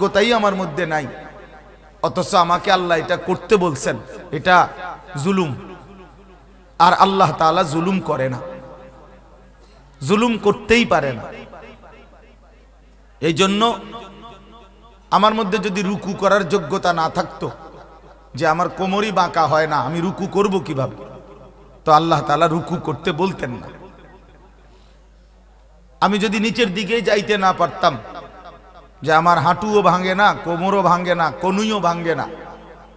যোগ্যতাই আমার মধ্যে নাই। অথচ আমাকে আল্লাহ এটা করতে বলছেন, এটা জুলুম। আর আল্লাহ তাআলা জুলুম করে না। জুলুম করতেই পারে না। এই জন্য আমার মধ্যে যদি রুকু করার যোগ্যতা না থাকতো, যে আমার কোমরই বাঁকা হয় না, আমি রুকু করব কীভাবে? তো আল্লাহ তাআলা রুকু করতে বলতেন না। আমি যদি নিচের দিকে যাইতে না পারতাম যে আমার হাঁটুও ভাঙে না, কোমরও ভাঙে না, কনুইও ভাঙে না।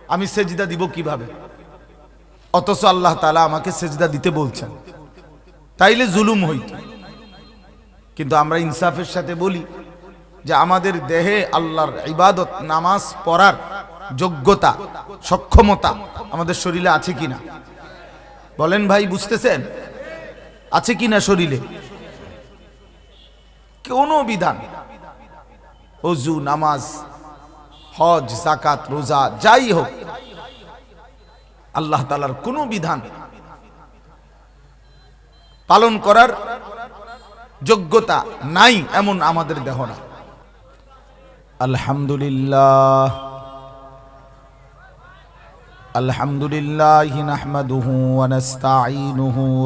আমি সেজদা দিব কীভাবে? অথচ আল্লাহ তালা আমাকে সেজদা দিতে বলছেন। তাইলে জুলুম হইত। কিন্তু আমরা ইনসাফের সাথে বলি যে আমাদের দেহে আল্লাহর ইবাদত, নামাজ পড়ার যোগ্যতা, সক্ষমতা আমাদের শরীরে আছে কিনা? বলেন ভাই, বুঝতেছেন? আছে কিনা শরীরে? কোনো বিধান। অজু নামাজ, হজ জাকাত রোজা, যাই হোক, আল্লাহ তালার কোনো বিধান পালন করার যোগ্যতা নাই এমন আমাদের দেহ না। আলহামদুলিল্লাহ। আলহামদুলিল্লাহ নাহমাদুহু ওয়া নাস্তাঈনুহু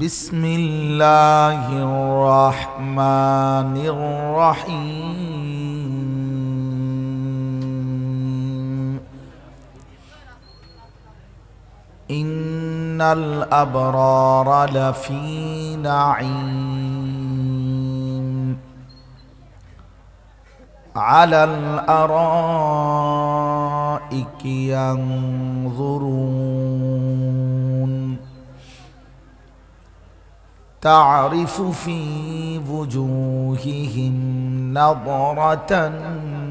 بسم الله الرحمن الرحيم إن الأبرار لفي نعيم على الأرائك ينظرون تعرف في وجوههم نظرة النعيم.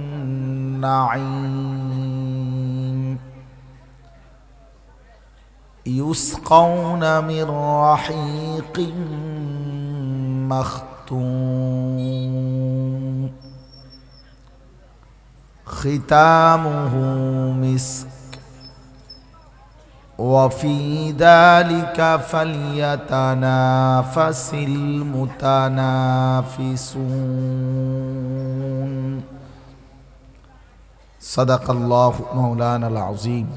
يسقون من رحيق مختوم. ختامه مسك وفي ذلك فليتنافس المتنافسون. صدق الله مولانا العظيم.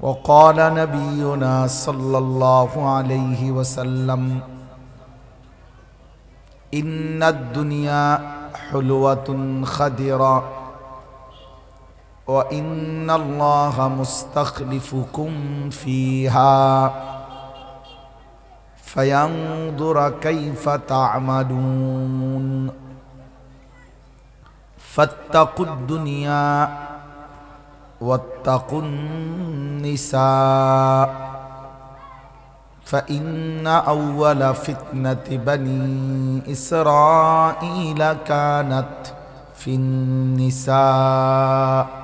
وقال نبينا صلى الله عليه وسلم إن الدنيا حلوة خضراء وان الله مستخلفكم فيها فينظر كيف تعملون فاتقوا الدنيا واتقوا النساء فان اول فتنه بني اسرائيل كانت في النساء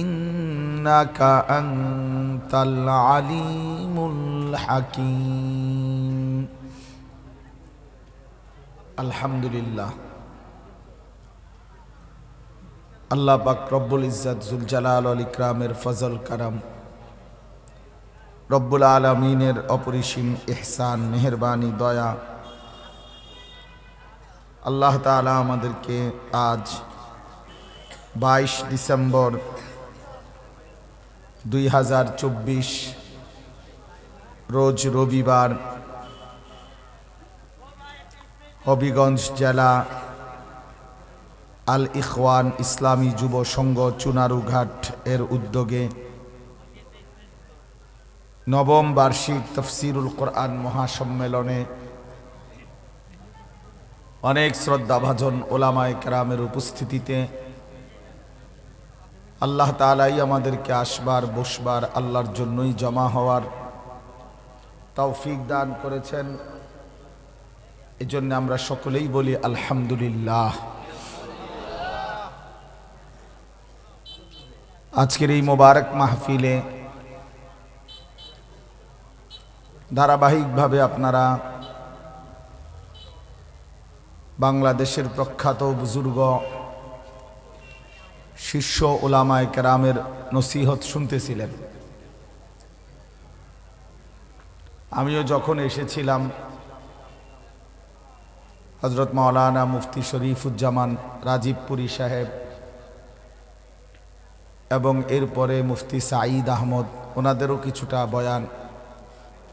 ইন্নাকা আনতাল আলিমুল হাকিম আলহামদুলিল্লাহ। আল্লাহ পাক রব্বুল ইজাত জুল জালাল আল ইকরামের ফজল কারাম, রব্বুল আলমিনের অপরিসীম এহসান মেহরবানি, দয়া, আল্লাহ তালা আমাদেরকে আজ বাইশ ডিসেম্বর দুই হাজার চব্বিশ রোজ রবিবার হবিগঞ্জ জেলা আল ইখওয়ান ইসলামী যুব সংঘ চুনারুঘাট এর উদ্যোগে নবম বার্ষিক তফসিরুল কোরআন মহাসম্মেলনে অনেক শ্রদ্ধাভাজন ওলামায় কেরামের উপস্থিতিতে আল্লাহ তালাই আমাদেরকে আসবার, বসবার আল্লাহর জন্যই জমা হওয়ার তৌফিক দান করেছেন। এজন্য আমরা সকলেই বলি আলহামদুলিল্লাহ। আজকের এই মোবারক মাহফিলে ধারাবাহিকভাবে আপনারা বাংলাদেশের প্রখ্যাত বুজুর্গ শিষ্য ওলামায় কেরামের নসিহত শুনতেছিলেন। আমিও যখন এসেছিলাম হজরত মাওলানা মুফতি শরীফুজ্জামান রাজীবপুরী সাহেব এবং এরপরে মুফতি সাঈদ আহমদ, ওনাদেরও কিছুটা বয়ান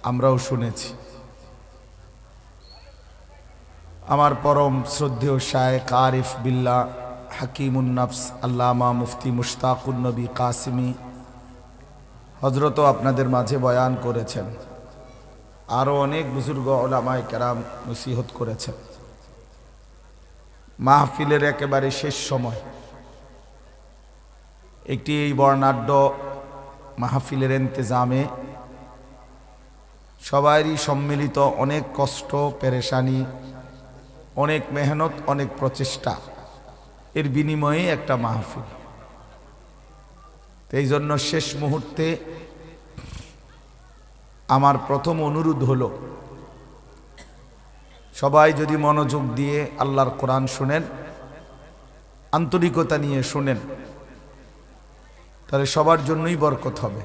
আমরাও শুনেছি। আমার পরম শ্রদ্ধেয় শায়েক আরিফ বিল্লা হাকিমুন্নফস আল্লামা মুফতি মুশতাকুন্নবী কাসিমি হজরতও আপনাদের মাঝে বয়ান করেছেন। আরও অনেক বুজুর্গ ওলামায় কেরাম নসিহত করেছেন। মাহফিলের একেবারে শেষ সময়। একটি এই বর্ণাঢ্য মাহফিলের এন্তেজামে সবারই সম্মিলিত অনেক কষ্ট, পেরেশানি, অনেক মেহনত, অনেক প্রচেষ্টা। এর বিনিময়ে একটা মাহফিল। এই জন্য শেষ মুহূর্তে আমার প্রথম অনুরোধ হলো, সবাই যদি মনোযোগ দিয়ে আল্লাহর কোরআন শুনেন, আন্তরিকতা নিয়ে শুনেন, তাহলে সবার জন্যই বরকত হবে।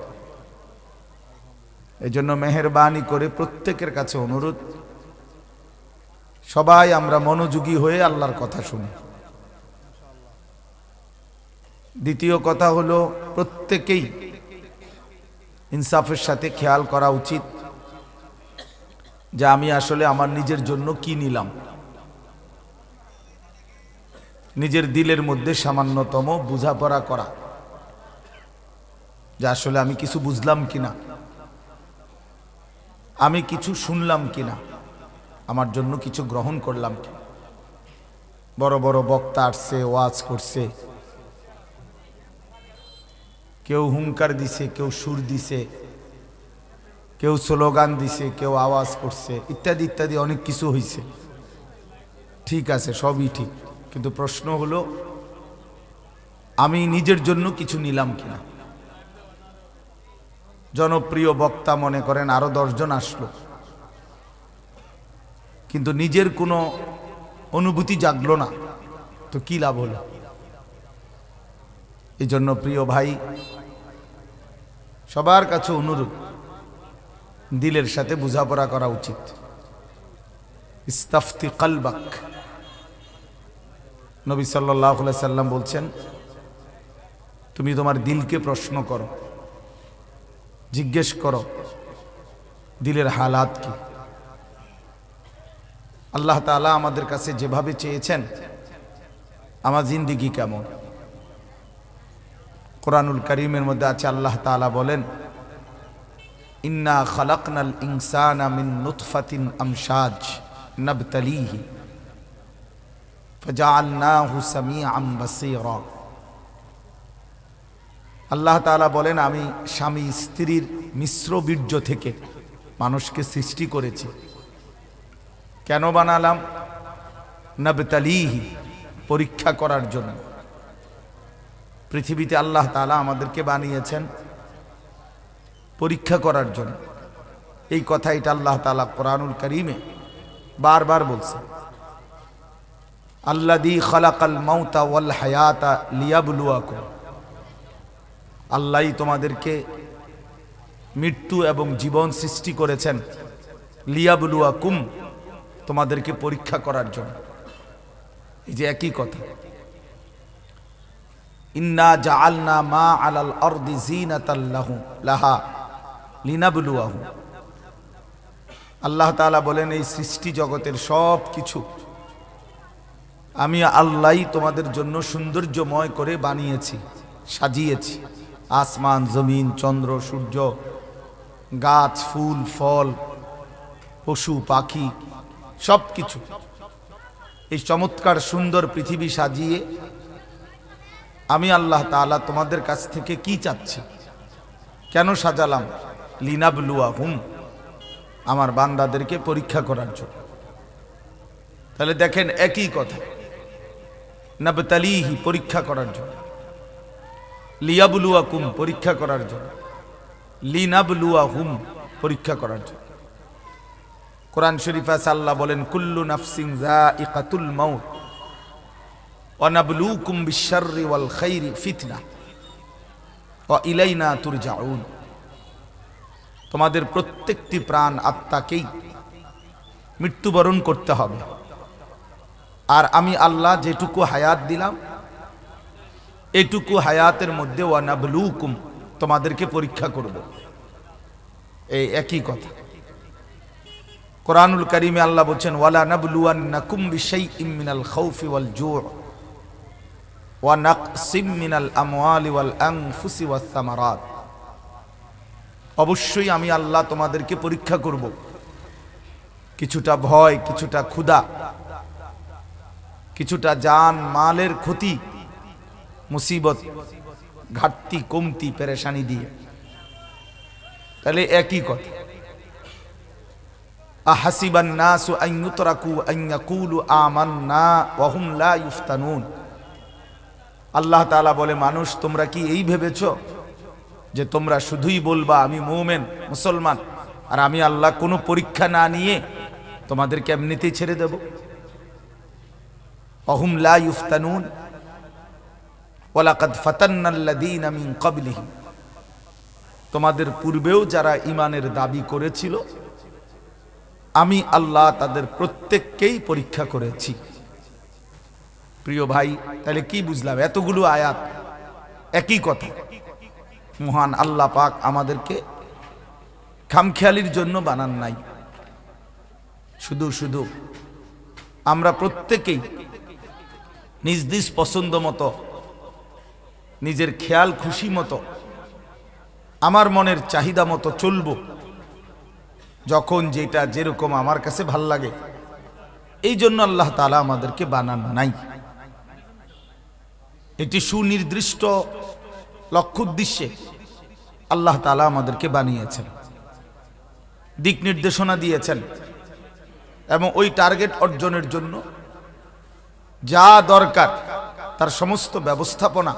এই জন্য মেহরবানি করে প্রত্যেকের কাছে অনুরোধ, সবাই আমরা মনোযোগী হয়ে আল্লাহর কথা শুনি। দ্বিতীয় কথা হলো প্রত্যেকেই ইনসাফের সাথে খেয়াল করা উচিত যে আমি আসলে আমার নিজের জন্য কি নিলাম। নিজের দিলের মধ্যে সামান্যতম বোঝাপড়া করা। যে আসলে আমি কিছু বুঝলাম কিনা। আমি কিছু শুনলাম কিনা। আমার জন্য কিছু গ্রহণ করলাম কি বড় বড় বক্তা আসছে, ওয়াজ করছে। কেউ হুঙ্কার দিছে, কেউ সুর দিছে, কেউ স্লোগান দিছে, কেউ আওয়াজ করছে, ইত্যাদি ইত্যাদি অনেক কিছু হয়েছে ঠিক আছে, সবই ঠিক। কিন্তু প্রশ্ন হলো, আমি নিজের জন্য কিছু নিলাম কিনা? জনপ্রিয় বক্তা মনে করেন আরও দশজন আসলো। কিন্তু নিজের কোনো অনুভূতি জাগলো না। তো কি লাভ হলো? এই জন্য প্রিয় ভাই সবার কাছে অনুরোধ, দিলের সাথে বোঝাপড়া করা উচিত। ইস্তাফতি কালবাক। নবী সাল্লাহ সাল্লাম বলছেন, তুমি তোমার দিলকে প্রশ্ন করো, জিজ্ঞেস করো, দিলের হালাত কি? আল্লাহ তাআলা আমাদের কাছে যেভাবে চেয়েছেন, আমার জিন্দিগি কেমন? কোরআনুল করিমের মধ্যে আছে, আল্লাহ তাআলা বলেন, ইন্না খালাকনাল ইনসানা মিন নুতফাতিন আমশাজ নাবতালিহি ফাজআলনাহু সামিআম বাসীরা। আল্লাহ তাআলা বলেন, আমি স্বামী স্ত্রীর মিশ্র বীর্য থেকে মানুষকে সৃষ্টি করেছি। কেন বানালাম? নবতালিহি, পরীক্ষা করার জন্য। পৃথিবীতে আল্লাহ তাআলা আমাদেরকে বানিয়েছেন পরীক্ষা করার জন্য। এই কথা এটা আল্লাহ তাআলা কোরআনুল করিমে বারবার বলছে। আল্লাদি খালাকাল মাউতা ওয়াল হায়াতা লিয়াবলুয়াকুম। আল্লাহই তোমাদেরকে মৃত্যু এবং জীবন সৃষ্টি করেছেন। লিয়াবলুয়া কুম তোমাদেরকে পরীক্ষা করার জন্য। এই যে একই কথা। ইন্না জাআলনা মা আলাল আরদি জিনাতাল্লাহু লাহা লিনাবলুয়াহু। আল্লাহ তাআলা বলেন, এই সৃষ্টি জগতের সব কিছু আমি আল্লাহই তোমাদের জন্য সৌন্দর্যময় করে বানিয়েছি, সাজিয়েছি। আসমান, জমিন, চন্দ্র, সূর্য, গাছ, ফুল, ফল, পশু, পাখি সব কিছু এই চমৎকার সুন্দর পৃথিবী সাজিয়ে আমি আল্লাহ তাআলা তোমাদের কাছ থেকে কি চাচ্ছি? কেন সাজালাম? লিনাবলুয়া হুম আমার বান্দাদেরকে পরীক্ষা করার জন্য। তাহলে দেখেন একই কথা। নবতালিহি, পরীক্ষা করার জন্য। লিয়াবলুয়া কুম পরীক্ষা করার জন্য। লিনাবলুয়া হুম পরীক্ষা করার জন্য। কোরআন শরীফ আছে, আল্লাহ বলেন, কুল্লু নাফসিং যায়িকাতুল মাউত। ওয়া নাবলুকুম বিশ-শাররি ওয়াল খাইরি ফিতনা। ওয়া ইলাইনা তুরজাউন। তোমাদের প্রত্যেকটি প্রাণ আত্মাকেই মৃত্যুবরণ করতে হবে। আর আমি আল্লাহ যেটুকু হায়াত দিলাম, এটুকু হায়াতের মধ্যে ওয়ানাবলুকুম তোমাদেরকে পরীক্ষা করব। এই একই কথা। কোরআনুল করিমে আল্লাহ বলছেন ওয়ালা নাবলুয়ান্নাকুম বিশাইইম মিনাল খাউফি ওয়াল জু' অবশ্যই আমি আল্লাহ তোমাদেরকে পরীক্ষা করব। কিছুটা ভয়, কিছুটা ক্ষুধা, কিছুটা জান, মালের ক্ষতি, মুসিবত, ঘাটতি, কমতি, পেরেশানি দিয়ে। তাহলে একই কথা। আহাসিবান নাসু আন ইউতরাকু আন ইয়াকুলু আমান্না ওয়া হুম লা ইফতানুন। আল্লাহ তালা বলে, মানুষ, তোমরা কি এই ভেবেছ যে তোমরা শুধুই বলবা, আমি মুমিন, মুসলমান, আর আমি আল্লাহ কোনো পরীক্ষা না নিয়ে তোমাদেরকে এমনিতেই ছেড়ে দেব? অহুম লা ইফতানুন ওয়ালাকাদ ফাতান্নাল্লাযীনা মিন ক্বাবলিহিম। তোমাদের পূর্বেও যারা ইমানের দাবি করেছিল, আমি আল্লাহ তাদের প্রত্যেককেই পরীক্ষা করেছি। প্রিয় ভাই, তাহলে কি বুঝলাম? এতগুলো আয়াত একই কথা। মহান আল্লাহ পাক আমাদেরকে খামখেয়ালির জন্য বানান নাই। শুধু শুধু আমরা প্রত্যেকেই নিজ নিজ পছন্দ মতো, নিজের খেয়াল খুশি মতো, আমার মনের চাহিদা মতো চলবো। যখন যেটা যেরকম আমার কাছে ভালো লাগে, এই জন্য আল্লাহ তালা আমাদেরকে বানান নাই। এটি সুনির্দিষ্ট লক্ষ্য উদ্দেশ্যে আল্লাহ তালা আমাদেরকে বানিয়েছেন। দিক নির্দেশনা দিয়েছেন এবং ওই টার্গেট অর্জনের জন্য যা দরকার তার সমস্ত ব্যবস্থাপনা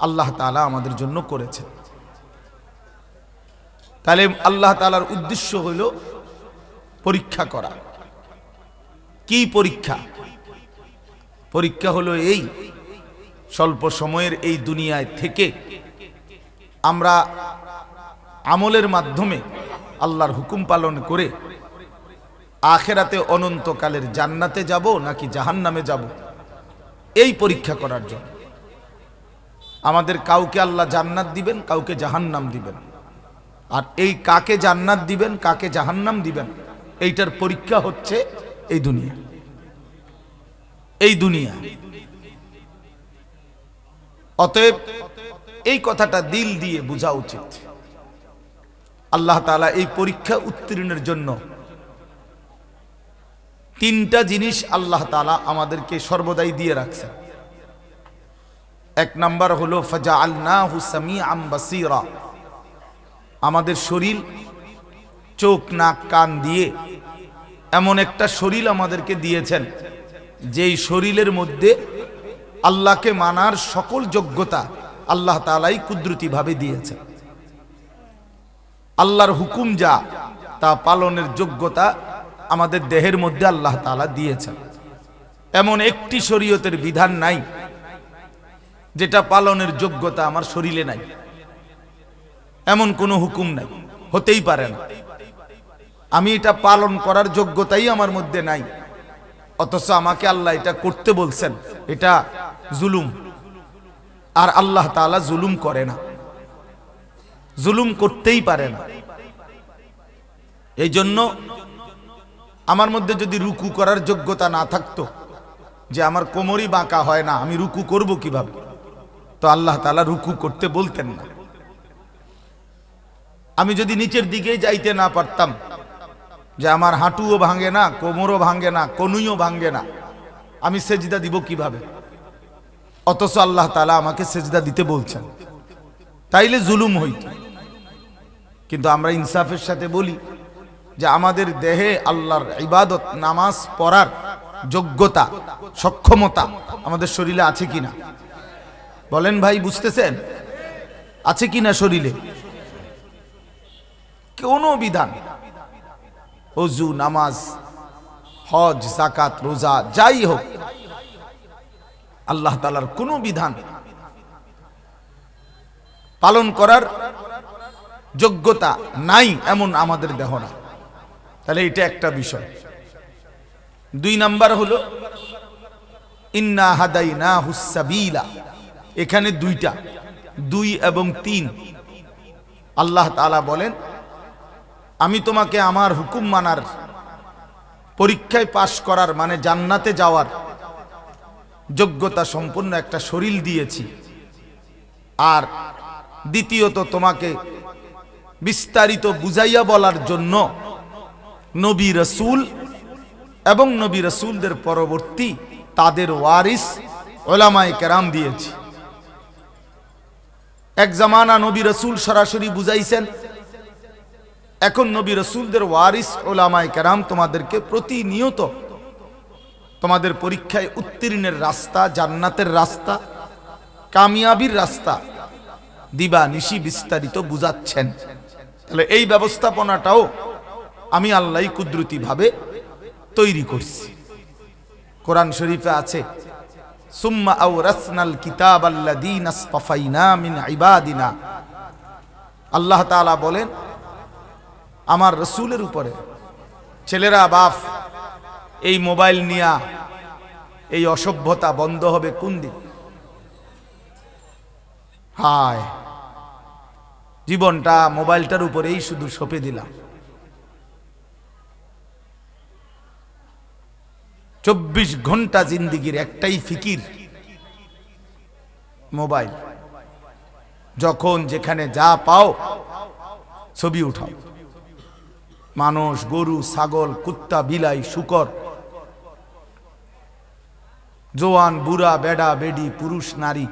আল্লাহ তালা আমাদের জন্য করেছেন। তাহলে আল্লাহ তালার উদ্দেশ্য হইল পরীক্ষা করা। কি পরীক্ষা? পরীক্ষা হলো এই স্বল্প সময়ের এই দুনিয়ায় থেকে আমরা আমলের মাধ্যমে আল্লাহর হুকুম পালন করে আখেরাতে অনন্তকালের জান্নাতে যাব নাকি জাহান্নামে যাব? এই পরীক্ষা করার জন্য। আমাদের কাউকে আল্লাহ জান্নাত দিবেন, কাউকে জাহান্নাম দিবেন। আর এই কাকে জান্নাত দিবেন, কাকে জাহান্নাম দিবেন, এইটার পরীক্ষা হচ্ছে এই দুনিয়া। এই দুনিয়া। অতএব এই কথাটা দিল দিয়ে বোঝা উচিত। আল্লাহ তাআলা এই পরীক্ষা উত্তীর্ণের জন্য তিনটা জিনিস আল্লাহ তালা আমাদেরকে সর্বদাই দিয়ে রাখছেন। এক নাম্বার হলো ফাজা আল্লাহ হুসামি আম বাসিরা। আমাদের শরীর, চোখ, নাক, কান দিয়ে এমন একটা শরীর আমাদেরকে দিয়েছেন, যেই শরীরের মধ্যে আল্লাহকে মানার সকল যোগ্যতা আল্লাহ তালাই কুদরতিভাবে দিয়েছেন। আল্লাহর হুকুম যা, তা পালনের যোগ্যতা আমাদের দেহের মধ্যে আল্লাহ তাআলা দিয়েছেন। এমন একটি শরীয়তের বিধান নাই, যেটা পালনের যোগ্যতা আমার শরীরে নাই। এমন কোনো হুকুম নাই, হতেই পারে না। আমি এটা পালন করার যোগ্যতাই আমার মধ্যে নাই, অথচ আমাকে আল্লাহ এটা করতে বলছেন। এটা জুলুম। আর আল্লাহ তাআলা জুলুম করে না। জুলুম করতেই পারে না। এই জন্য আমার মধ্যে যদি রুকু করার যোগ্যতা না থাকতো, যে আমার কোমরই বাঁকা হয় না, আমি রুকু করব কীভাবে? তো আল্লাহ তাআলা রুকু করতে বলতেন না। আমি যদি নিচের দিকে যাইতে না পারতাম, যে আমার হাঁটুও ভাঙে না, কোমরও ভাঙে না, কনুইও ভাঙে না, আমি সেজিদা দিব কীভাবে? অথচ আল্লাহ তালা আমাকে সেজদা দিতে বলছেন। তাইলে জুলুম হইত। কিন্তু আমরা ইনসাফের সাথে বলি যে আমাদের দেহে আল্লাহর ইবাদত, নামাজ পড়ার যোগ্যতা, সক্ষমতা আমাদের শরীরে আছে কিনা? বলেন ভাই, বুঝতেছেন? আছে কিনা শরীরে? কোনো বিধান। অজু, নামাজ, হজ জাকাত রোজা, যাই হোক আল্লাহ তালার কোনো বিধান পালন করার যোগ্যতা নাই এমন আমাদের দেহ না। তাহলে এটা একটা বিষয়। দুই নাম্বার হলো, ইন্না এখানে দুইটা, দুই এবং তিন। আল্লাহ তালা বলেন, আমি তোমাকে আমার হুকুম মানার পরীক্ষায় পাশ করার মানে জান্নাতে যাওয়ার যোগ্যতা সম্পন্ন একটা শরীর দিয়েছি। আর দ্বিতীয়ত তোমাকে বিস্তারিত বুঝাইয়া বলার জন্য নবী রসুল এবং নবী রসুলদের পরবর্তী তাদের ওয়ারিস ওলামায় কেরাম দিয়েছি। এক জামানা নবী রসুল সরাসরি বুঝাইছেন, এখন নবী রসুলদের ওয়ারিস ওলামায় কেরাম তোমাদেরকে প্রতিনিয়ত তোমাদের পরীক্ষায় উত্তীর্ণের রাস্তা, জান্নাতের রাস্তা, কামিয়াবির রাস্তা দিবা নিশি বিস্তারিত বুঝাচ্ছেন। তাহলে এই ব্যবস্থাপনাটাও আমি আল্লাহ কুদরতি ভাবে তৈরি করছি। কোরআন শরীফে আছে, সুম্মা কিতাব আল্লাহ বলেন, আমার রসুলের উপরে, ছেলেরা, বাপ এই মোবাইল নিয়া এই অসভ্যতা বন্ধ হবে কোন দিন? হায়, জীবনটা মোবাইলটার উপরেই শুধু সঁপে দিলাম। চব্বিশ ঘণ্টা জিন্দিগির একটাই ফিকির, মোবাইল। যখন যেখানে যা পাও, ছবি উঠাও। মানুষ, গরু, ছাগল, কুত্তা, বিলাই, শুকর জোয়ান, বুড়া, বেডা, বেডি, পুরুষ, নারী,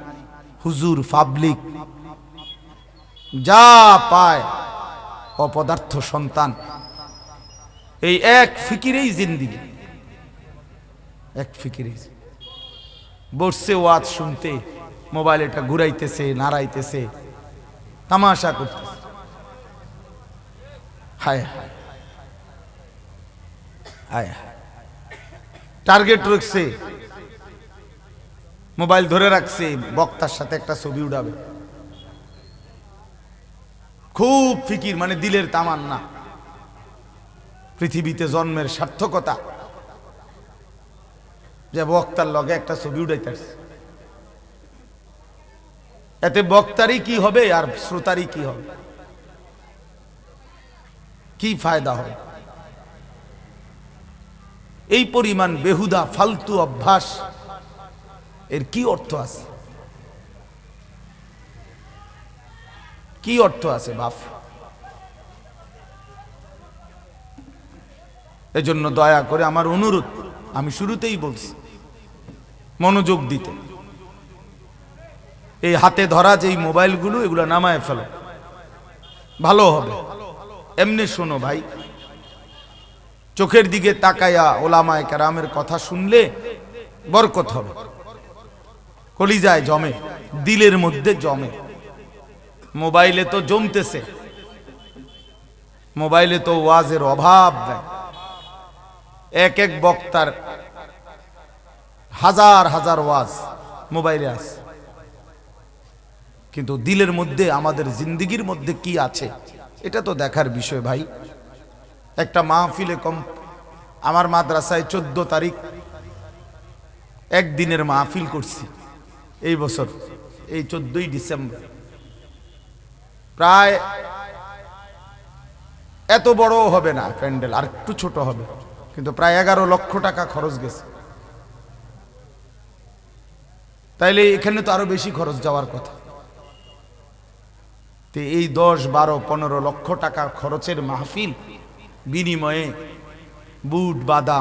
হুজুর, পাবলিক, যা পায় অপদার্থ সন্তান। এই এক ফিকিরেই জিন্দিগি। এক ফিকিরেই বসছে ওয়াজ শুনতে, মোবাইল এটা ঘুরাইতেছে, নাড়াইতেছে, তামাশা করতেছে। হায় হায় হায় হায় টার্গেট রাখছে মোবাইল ধরে রাখছে, বক্তার সাথে একটা ছবি উঠাবে খুব ফিকির মানে দিলের তামান্না। পৃথিবীতে জন্মের সার্থকতা। যে বক্তার লগে একটা ছবি উঠাইতে আসছে। এতে বক্তারই কি হবে আর শ্রোতারই কি হবে? কি ফায়দা হবে? এই পরিমাণ বেহুদা, ফালতু অভ্যাস এর কি অর্থ আছে? কি অর্থ আছে, বাপ? এজন্য দয়া করে আমার অনুরোধ, আমি শুরুতেই বলছি, মনোযোগ দিতে। এই হাতে ধরা যে এই মোবাইলগুলো, এগুলো নামায় ফেলো। ভালো হবে। এমনি শোনো ভাই, চোখের দিকে তাকায়া ওলামায় কারামের কথা শুনলে বরকত হবে। কলিজায় জমে, দিলের মধ্যে জমে। মোবাইলে তো জমতেছে। মোবাইলে তো ওয়াজের অভাব এক এক বক্তার হাজার হাজার ওয়াজ মোবাইলে আছে। কিন্তু দিলের মধ্যে, আমাদের জিন্দিগির মধ্যে কি আছে, এটা তো দেখার বিষয় ভাই। একটা মাহফিলে কম, আমার মাদ্রাসায় চোদ্দ তারিখ, একদিনের মাহফিল করছি। এই বছর, এই চোদ্দই ডিসেম্বর। প্রায় এত বড় হবে না প্যান্ডেল, আর একটু ছোট হবে, কিন্তু প্রায় এগারো লক্ষ টাকা খরচ গেছে। তাইলে এখানে তো আরও বেশি খরচ যাওয়ার কথা। এই দশ, বারো, পনেরো লক্ষ টাকা খরচের মাহফিল বিনিময়ে বুট, বাদাম